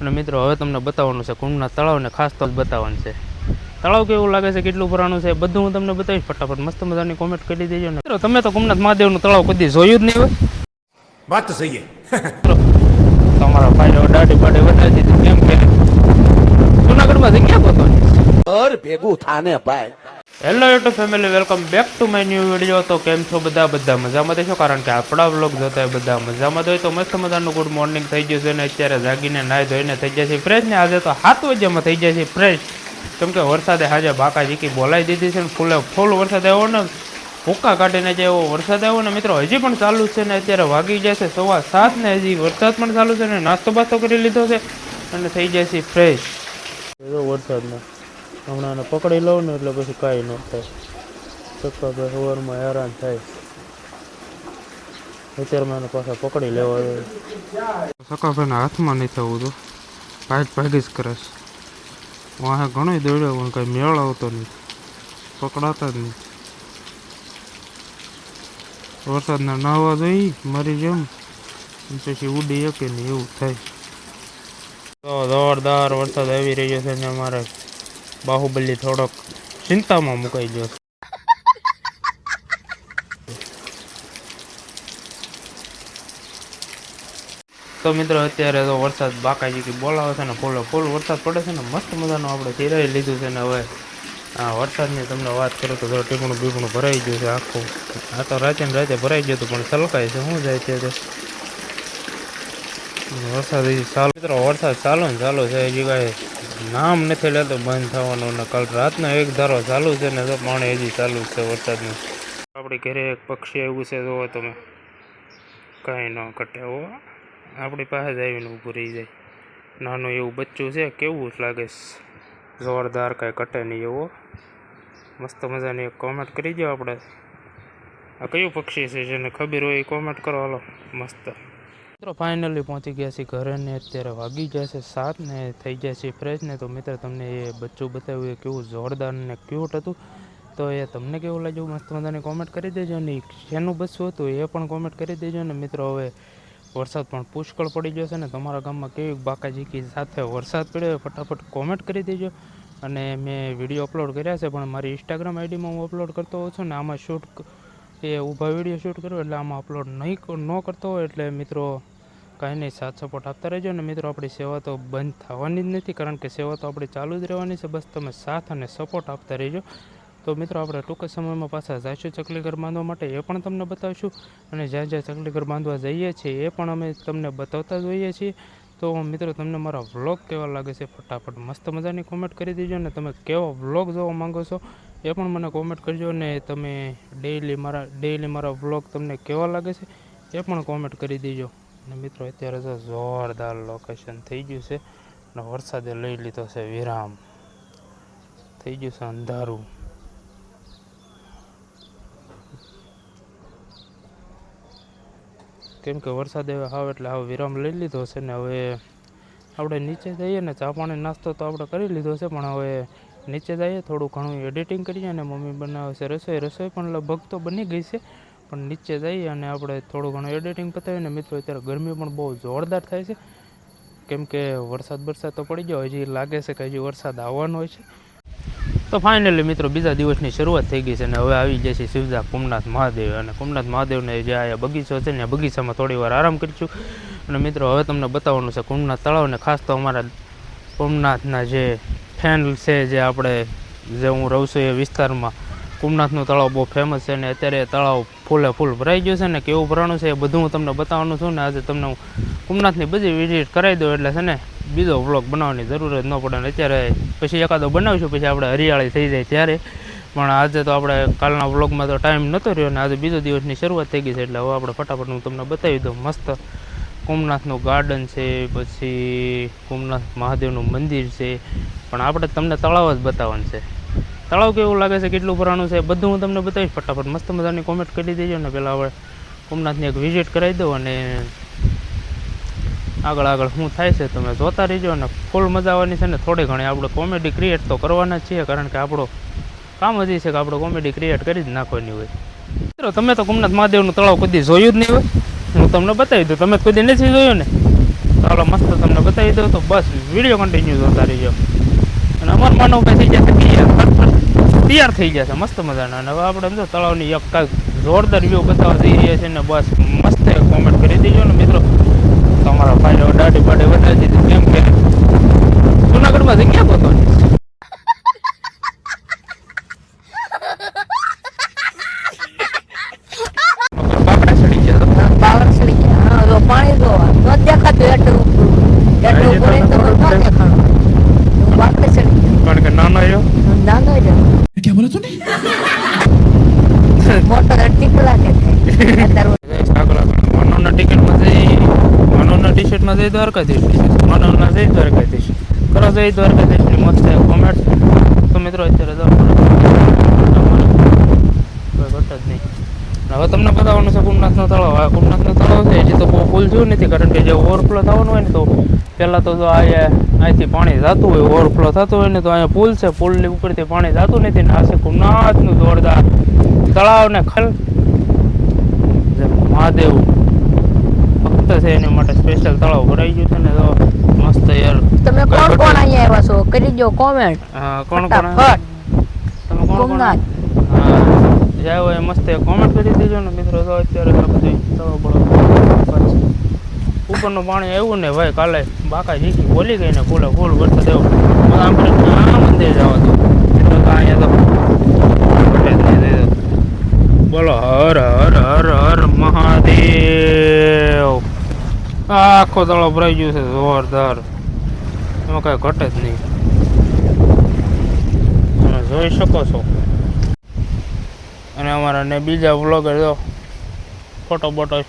અને મિત્રો હવે તમને બતાવવાનું છે કુંડના તળાવને ખાસ તો બતાવવાનું છે. તળાવ કેવું લાગે છે? કેટલું પુરાણું છે? બધું હું તમને બતાવીશ ફટાફટ. મસ્ત મજાની કોમેન્ટ કરી દેજો ને. મિત્રો તમે તો કુમનાથ મહાદેવનું તળાવ કદી જોયું જ નહીં હોય. વાત તો સહી તમારા ભાઈ દાઢી પાડી વધારે દીધી કેમ કે જુનાગઢમાં જગ્યા ગોતો અર ભેગું થાને ભાઈ. Hello YouTube family welcome back to my new video તો કેમ છો બધા? બધા મજામાં દેશો? કારણ કે આપણા વ્લોગ જોતા હોય બધા મજામાં હોય. તો મસ્ત મજાનું ગુડ મોર્નિંગ થઈ ગયું છે. ને અત્યારે જાગીને નાહી ધોઈને થઈ છે ફ્રેશ ને આજે તો સાત વાગ્યામાં થઈ છે ફ્રેશ કેમ કે વરસાદે આજે બાકા જીકી બોલાવી દીધી છે ને ફૂલે ફૂલ વરસાદ આવ્યો ને ભૂકા કાઢીને જે એવો વરસાદ આવ્યો ને મિત્રો, હજી પણ ચાલુ છે ને અત્યારે વાગી છે સવા સાત ને હજી વરસાદ પણ ચાલુ છે ને નાસ્તો બાસ્તો કરી લીધો છે અને થઈ છે ફ્રેશ વરસાદમાં. હમણાં એને પકડી લઉં ને એટલે પછી કાંઈ ન થાય. ચક્કાભાઈ સવારમાં હેરાન થાય. અત્યારમાં એને પાછા પકડી લેવા સકાભાઈના હાથમાં નહીં થવું તો. ભાગ ભાગી જ કરે છે. અહીંયા ઘણો દોડ્યો પણ કાંઈ મેળ આવતો નહીં. પકડાતા જ નહીં. વરસાદના નાહવા જોઈ મરી જેમ. પછી ઉડી શકે નહીં એવું થાય. તો જોરદાર વરસાદ આવી રહ્યો છે ને અમારે. બાહુબલી થોડોક ચિંતામાં મુકાઈ ગયો તો મિત્રો, અત્યારે તો વરસાદ બાકાજી બોલાવે છે ને ફૂલો ફૂલ વરસાદ પડે છે ને, મસ્ત મજાનું આપણે ચિરાવી લીધું છે ને હવે. આ વરસાદની તમને વાત કરું તો ટીકણું બીકણું ભરાઈ ગયું છે આખું. આ તો રાતે ને રાતે ભરાઈ ગયું હતું, પણ સલકાય છે, શું જાય છે વરસાદ ચાલુ મિત્રો, વરસાદ ચાલુ ને ચાલુ છે, હજી કાંઈ નામ નથી લેતો, બંધ થવાનું ને કાલ રાતનો એક ધારો ચાલુ છે ને તો પાણી હજી ચાલુ છે વરસાદનું. આપણી ઘરે એક પક્ષી આવ્યું છે, જોવો તમે. કાંઈ ન કટે હો. આપણી પાસે જ આવીને ઊભું રહી જાય. નાનું એવું બચ્ચું છે, કેવું લાગે જોરદાર કાંઈ કટે નહીં એવો મસ્ત મજાની એક કોમેન્ટ કરી દો આપણે. આ કયું પક્ષી છે જેને ખબર હોય એ કોમેન્ટ કરો, હાલો. મસ્ત. મિત્રો ફાઇનલી પહોંચી ગયા છે ઘરે ને અત્યારે વાગી ગયા છે સાત ને થઈ જાય છે ફ્રેશ ને તો મિત્ર તમને એ બચ્ચું બતાવ્યું એ કેવું જોરદાર ને ક્યુટ હતું. તો એ તમને કેવું લાગ્યું? મસ્ત મજાની કોમેન્ટ કરી દેજો ને શેનું બચ્ચું હતું એ પણ કોમેન્ટ કરી દેજો ને. મિત્રો, હવે વરસાદ પણ પુષ્કળ પડી ગયો છે ને. તમારા ગામમાં કેવી બાકાજીકી સાથે વરસાદ પડ્યો ફટાફટ કોમેન્ટ કરી દેજો. અને મેં વીડિયો અપલોડ કર્યા છે, પણ મારી ઇન્સ્ટાગ્રામ આઈડીમાં હું અપલોડ કરતો હોઉં છું ને, આમાં શૂટ એ ઊભા વીડિયો શૂટ કર્યો એટલે આમાં અપલોડ નહીં ન કરતો હોય. એટલે મિત્રો કાંઈ નહીં સાથ સપોર્ટ આપતા રહેજો અને મિત્રો, આપણી સેવા તો બંધ થવાની જ નથી, કારણ કે સેવા તો આપણી ચાલુ જ રહેવાની છે. બસ તમે સાથ અને સપોર્ટ આપતા રહેજો. તો મિત્રો, આપણે ટૂંક સમયમાં પાછા જઈશું ચકલીઘર બાંધવા માટે. એ પણ તમને બતાવીશું. અને જ્યાં જ્યાં ચકલી ઘર બાંધવા જઈએ છીએ, એ પણ અમે તમને બતાવતા જ હોઈએ છીએ. તો મિત્રો, તમને મારા વ્લોગ કેવા લાગે છે, ફટાફટ મસ્ત મજાની કોમેન્ટ કરી દેજો અને તમે કેવો વ્લોગ જોવા માંગો છો, એ પણ મને કોમેન્ટ કરજો અને તમે ડેઈલી મારા ડેઈલી મારા વ્લોગ તમને કેવા લાગે છે, એ પણ કોમેન્ટ કરી દેજો. અને મિત્રો, અત્યારે તો જોરદાર લોકેશન થઈ ગયું છે અને વરસાદે લઈ લીધો છે વિરામ. થઈ ગયું છે અંધારું. કેમ કે વરસાદ હવે હાવ એટલે હવે વિરામ લઈ લીધો છે ને હવે આપણે નીચે જઈએ ને ચા પાણી નાસ્તો તો આપણે કરી લીધો છે, પણ હવે નીચે જઈએ, થોડું ઘણું એડિટિંગ કરીએ અને મમ્મી બનાવે છે રસોઈ. રસોઈ પણ લગભગ તો બની ગઈ છે. પણ નીચે જઈએ અને આપણે થોડું ઘણું એડિટિંગ પતાવીને મિત્રો, અત્યારે ગરમી પણ બહુ જોરદાર થાય છે. કેમ કે વરસાદ બરસાદ તો પડી ગયો, હજી લાગે છે કે હજી વરસાદ આવવાનો હોય છે. તો ફાઇનલી મિત્રો, બીજા દિવસની શરૂઆત થઈ ગઈ છે અને હવે આવી જાય છે શિવજા કુમનાથ મહાદેવ. અને કુમનાથ મહાદેવને જે આ બગીચો છે ને બગીચામાં થોડી વાર આરામ કરીશું. અને મિત્રો, હવે તમને બતાવવાનું છે કુમનાથ તળાવને ખાસ તો અમારા કુમનાથના જે ફેન છે, જે આપણે, જે હું રહું છું એ વિસ્તારમાં કુમનાથનું તળાવ બહુ ફેમસ છે ને અત્યારે તળાવ ફૂલે ફૂલ ભરાઈ ગયું છે ને કેવું ભરાણું છે એ બધું હું તમને બતાવવાનું છું ને આજે તમને હું કુમનાથની બધી વિઝિટ કરાવી દઉં એટલે છે ને બીજો વ્લોગ બનાવવાની જરૂર જ ન પડે ને અત્યારે પછી એકાદો બનાવીશું, પછી આપણે હરિયાળી થઈ જાય ત્યારે. પણ આજે તો આપણે કાલના વ્લોગમાં તો ટાઈમ નહોતો રહ્યો ને આજે બીજો દિવસની શરૂઆત થઈ ગઈ છે એટલે હવે આપણે ફટાફટ હું તમને બતાવી દઉં મસ્ત. કુમનાથનું ગાર્ડન છે, પછી કુમનાથ મહાદેવનું મંદિર છે. પણ આપણે તમને તળાવ જ બતાવવાનું છે. તળાવ કેવું લાગે છે? કેટલું ભરાણું છે? બધું હું તમને બતાવીશ ફટાફટ. મસ્ત મજાની કોમેન્ટ કરી દેજો ને પહેલાં આપણે સોમનાથની એક વિઝિટ કરાવી દઉં અને આગળ આગળ શું થાય છે તમે જોતા રહેજો અને ફૂલ મજા આવવાની છે ને થોડી ઘણી. આપણે કોમેડી ક્રિએટ તો કરવાના જ છીએ, કારણ કે આપણો કામ જ છે કે આપણે કોમેડી ક્રિએટ કરી જ નાખવાની હોય. મિત્રો, તમે તો કુમનાથ મહાદેવનું તળાવ કદી જોયું જ નહીં હોય. હું તમને બતાવી દઉં. તમે કદી નથી જોયું ને? ચાલો, મસ્ત તમને બતાવી દઉં તો બસ. વીડિયો કન્ટિન્યુ જોતા રહીજો. અને અમાર માનવ ભાઈ થઈ જશે તૈયાર થઈ ગયા જશે મસ્ત મજાના. અને હવે આપણે તો તળાવની એક કાંઈક જોરદાર વ્યૂ બતાવવા જઈ રહ્યા છે ને બસ મસ્ત કોમેન્ટ કરી દેજો ને મિત્રો તમારા ભાઈ દાઢી બાડી વધારી દીધી કેમ કે જુનાગઢમાં જગ્યા ગોતો બાપડા ચડી ગયા તો. પાવર સડી ગયા હા તો પાણી જો ન દેખાતું એટલું એટલું હા, એ તો પડે તો ન દેખાતું બાપડે સડી ગયા કારણ કે નાનો રહ્યો નાનો જ મોટો ટીકલા કે માનવના ટિકિટમાં જઈ માનવના ટી શર્ટમાં જઈ દ્વારકાધીશ. માનવના જઈ દ્વારકાધીશ. કરો જઈ દ્વારકાધીશની મસ્ત કોમેન્ટ તો મિત્રો અત્યારે તો કોઈ ઘટ જ નહીં અને હવે તમને બતાવવાનું છે કુમનાથનો તળાવ. આ કુમનાથનો તળાવ છે હજી તો બહુ ફૂલ થયું નથી કારણ કે જે ઓવરફ્લો થવાનું હોય ને તો પહેલાં તો જો અહીંયા અહીંથી પાણી જતું હોય ઓવરફ્લો થતું હોય ને તો અહીંયા પુલ છે પુલની ઉપરથી પાણી જતું નથી ને આ છે કુમનાથનું જોરદાર તળાવ ને ખલ. મહાદેવ ભક્ત છે એની માટે સ્પેશિયલ તળાવ ભરાઈ ગયું છે ને તો મસ્ત યાર. તમે કોણ કોણ અહીંયા આવ્યા છો? કરી દો કોમેન્ટ કોણ કોણ? તમે કોણ કોણ? જાય હોય મસ્ત એક કોમેન્ટ કરી દેજો ને મિત્રો. તો અત્યારે તો બધું તળાવ બળાવ ઉપરનું પાણી આવ્યું ને ભાઈ, કાલે બાકા જીકી બોલી ગઈ ને ફૂલે ફૂલ વરસાદ મને આમ મંદિર જવા દો. એટલે તો અહીંયા તો. બોલો, હર હર હર હર મહાદેવ. આખો તળો ભરાઈ ગયો છે જોરદાર. એમાં કાંઈ ઘટે જ નહીં. તમે જોઈ શકો છો. અને અમારા ને બીજા વ્લોગર જો ફોટો બોટો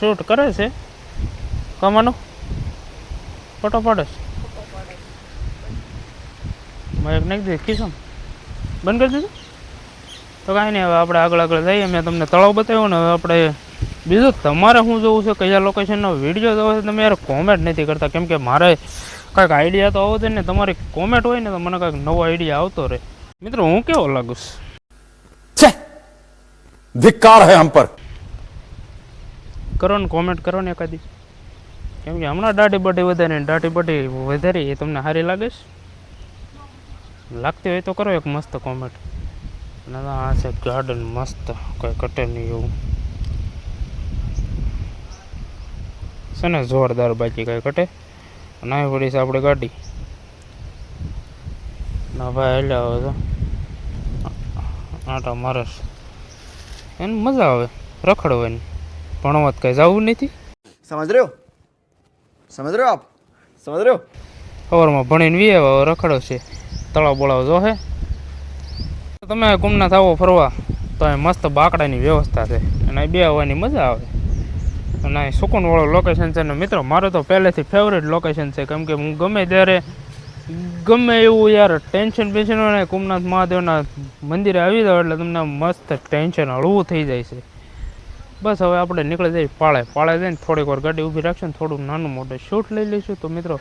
શૂટ કરે છે. કમાનો? ફોટો પાડે છે. માઇક નાખી દે ખીસમ બંધ કરી દીધું? તો કાંઈ નહીં, હવે આપણે આગળ આગળ જઈએ. મેં તમને તળાવ બતાવ્યો ને, હવે આપણે બીજું તમારે શું જોવું છે, કયા લોકેશનનો વીડિયો જોવો છે, તમે યાર કોમેન્ટ નથી કરતા. કેમ કે મારે કાંઈક આઈડિયા તો આવો છે ને તમારી કોમેન્ટ હોય ને, તો મને કાંઈક નવો આઈડિયા આવતો રહે. મિત્રો, હું કેવો લાગુ? છું ધિક્કાર હે હમ પર કરો ને કોમેન્ટ કરો ને એકાદી કેમ કે હમણાં દાઢી બઢી વધારે દાઢી બઢી વધારી એ તમને સારી લાગે છે લાગતી હોય તો કરો એક મસ્ત કોમેન્ટ અને આ છે ગાર્ડન મસ્ત કંઈ કટે નહીં એવું છે ને જોરદાર બાકી કંઈ કટે ના પડી છે આપણે ગાડી ના ભાઈ એટલે આવે તો આટો મારસ એને મજા આવે રખડો એને. ભણવા કઈ જવું નથી. સમજ રહ્યો? સમજ રહ્યો આપ? સમજ રહ્યો? સવારમાં ભણીને વી આવ્યો રખડો છે. તળાવ બોળાવ જો હે. તમે ગુમનાથ આવો ફરવા તો એ મસ્ત બાકડાની વ્યવસ્થા છે. અને બે આવવાની મજા આવે. અને અહીં સુકૂનવાળું લોકેશન છે ને મિત્રો મારું તો પહેલેથી ફેવરેટ લોકેશન છે. કેમ કે હું ગમે ત્યારે ગમે એવું યાર ટેન્શન બેન્શન હોય ને, કુમનાથ મહાદેવના મંદિરે આવી જાવ એટલે તમને મસ્ત ટેન્શન હળવું થઈ જાય છે. બસ હવે આપણે નીકળી જઈએ પાળે. પાળે જઈને થોડીક વાર ગાડી ઊભી રાખશું થોડું નાનું મોટું શૂટ લઈ લઈશું. તો મિત્રો,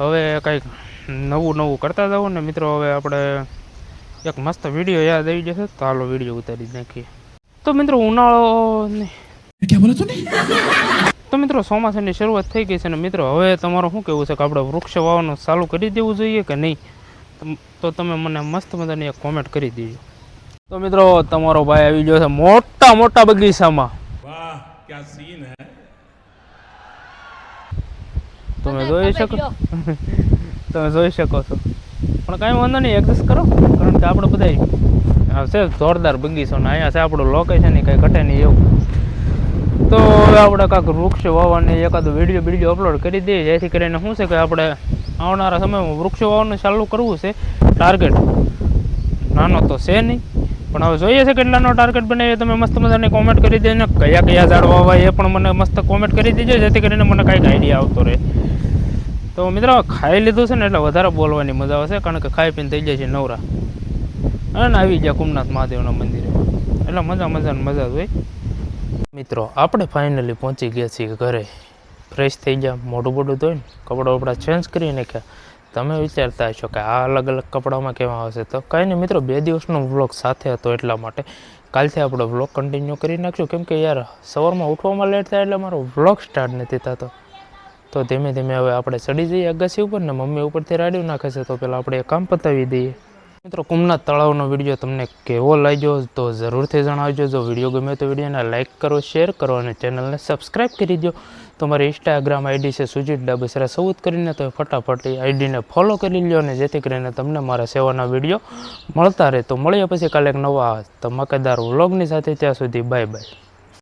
હવે કંઈક નવું નવું કરતા જાવ ને મિત્રો, હવે આપણે એક મસ્ત વીડિયો યાદ આવી જશે. તો હાલો વીડિયો ઉતારી નાખીએ. તો મિત્રો, ઉનાળો ને તો મિત્રો ચોમાસાની શરૂઆત થઈ ગઈ છે અને મિત્રો હવે તમારું શું કહેવું છે કે આપણે વૃક્ષ વાવવાનું ચાલુ કરી દેવું જોઈએ કે નહીં? તો તમે મને મસ્ત મજાની એક કોમેન્ટ કરી દેજો. તો મિત્રો તમારો ભાઈ આવી ગયો છે મોટા મોટા બગીચામાં. તમે જોઈ શકો. તમે જોઈ શકો છો. પણ કાંઈ વાંધો નહીં એડજસ્ટ કરો. કારણ કે આપણે બધા છે જોરદાર બગીચો ને અહીંયા છે આપણું લોકેશન કંઈ ઘટે નહીં એવું. તો હવે આપણે કાંક વૃક્ષ વાવવાની એકાદો વીડિયો વીડિયો અપલોડ કરી દઈએ. જેથી કરીને શું છે કે આપણે આવનારા સમયમાં વૃક્ષ વાવવાનું ચાલુ કરવું છે. ટાર્ગેટ નાનો તો છે નહીં. પણ હવે જોઈએ છે કેટલાનો ટાર્ગેટ બનાવીએ તમે મસ્ત મજાની કોમેન્ટ કરી દેજો કયા કયા ઝાડ વાવવા એ પણ મને મસ્ત કોમેન્ટ કરી દેજો, જેથી કરીને મને કાંઈક આઈડિયા આવતો રહે. તો મિત્રો, ખાઈ લીધું છે ને એટલે વધારે બોલવાની મજા આવશે, કારણ કે ખાઈ પીને થઈ જાય છે નવરા. અને આવી ગયા કુમનાથ મહાદેવના મંદિરે. એટલે મજા મજા મજા જ હોય. મિત્રો, આપણે ફાઇનલી પહોંચી ગયા છીએ ઘરે. ફ્રેશ થઈ ગયા, મોઢું બોઢું ધોઈને, કપડાં બપડા ચેન્જ કરી નાખ્યા તમે વિચારતા હશો કે આ અલગ અલગ કપડામાં કેવા આવશે. તો કાંઈ નહીં મિત્રો, બે દિવસનો વ્લોગ સાથે હતો એટલા માટે. કાલથી આપણો વ્લોગ કન્ટિન્યુ કરી નાખશું. કેમ કે યાર, સવારમાં ઉઠવામાં લેટ થાય એટલે મારો વ્લોગ સ્ટાર્ટ નથી થતો. તો ધીમે ધીમે હવે આપણે ચડી જઈએ અગાસી ઉપર ને મમ્મી ઉપરથી રાડ્યું નાખે છે. તો પહેલાં આપણે એ કામ પતાવી દઈએ. મિત્રો, કુમના તળાવનો વીડિયો તમને કેવો લાગ્યો તો જરૂરથી જણાવજો. જો વીડિયો ગમે તો વિડીયોને લાઇક કરો, શેર કરો અને ચેનલને સબસ્ક્રાઈબ કરી દો તો મારી ઇન્સ્ટાગ્રામ આઈડી છે સુજીત ડાબસરા સૌદ કરીને તો ફટાફટ એ આઈડીને ફોલો કરી લો અને જેથી કરીને તમને મારા સેવાના વીડિયો મળતા રહે. તો મળીએ પછી કાલે એક નવા ધમાકેદાર વ્લોગની સાથે. ત્યાં સુધી બાય બાય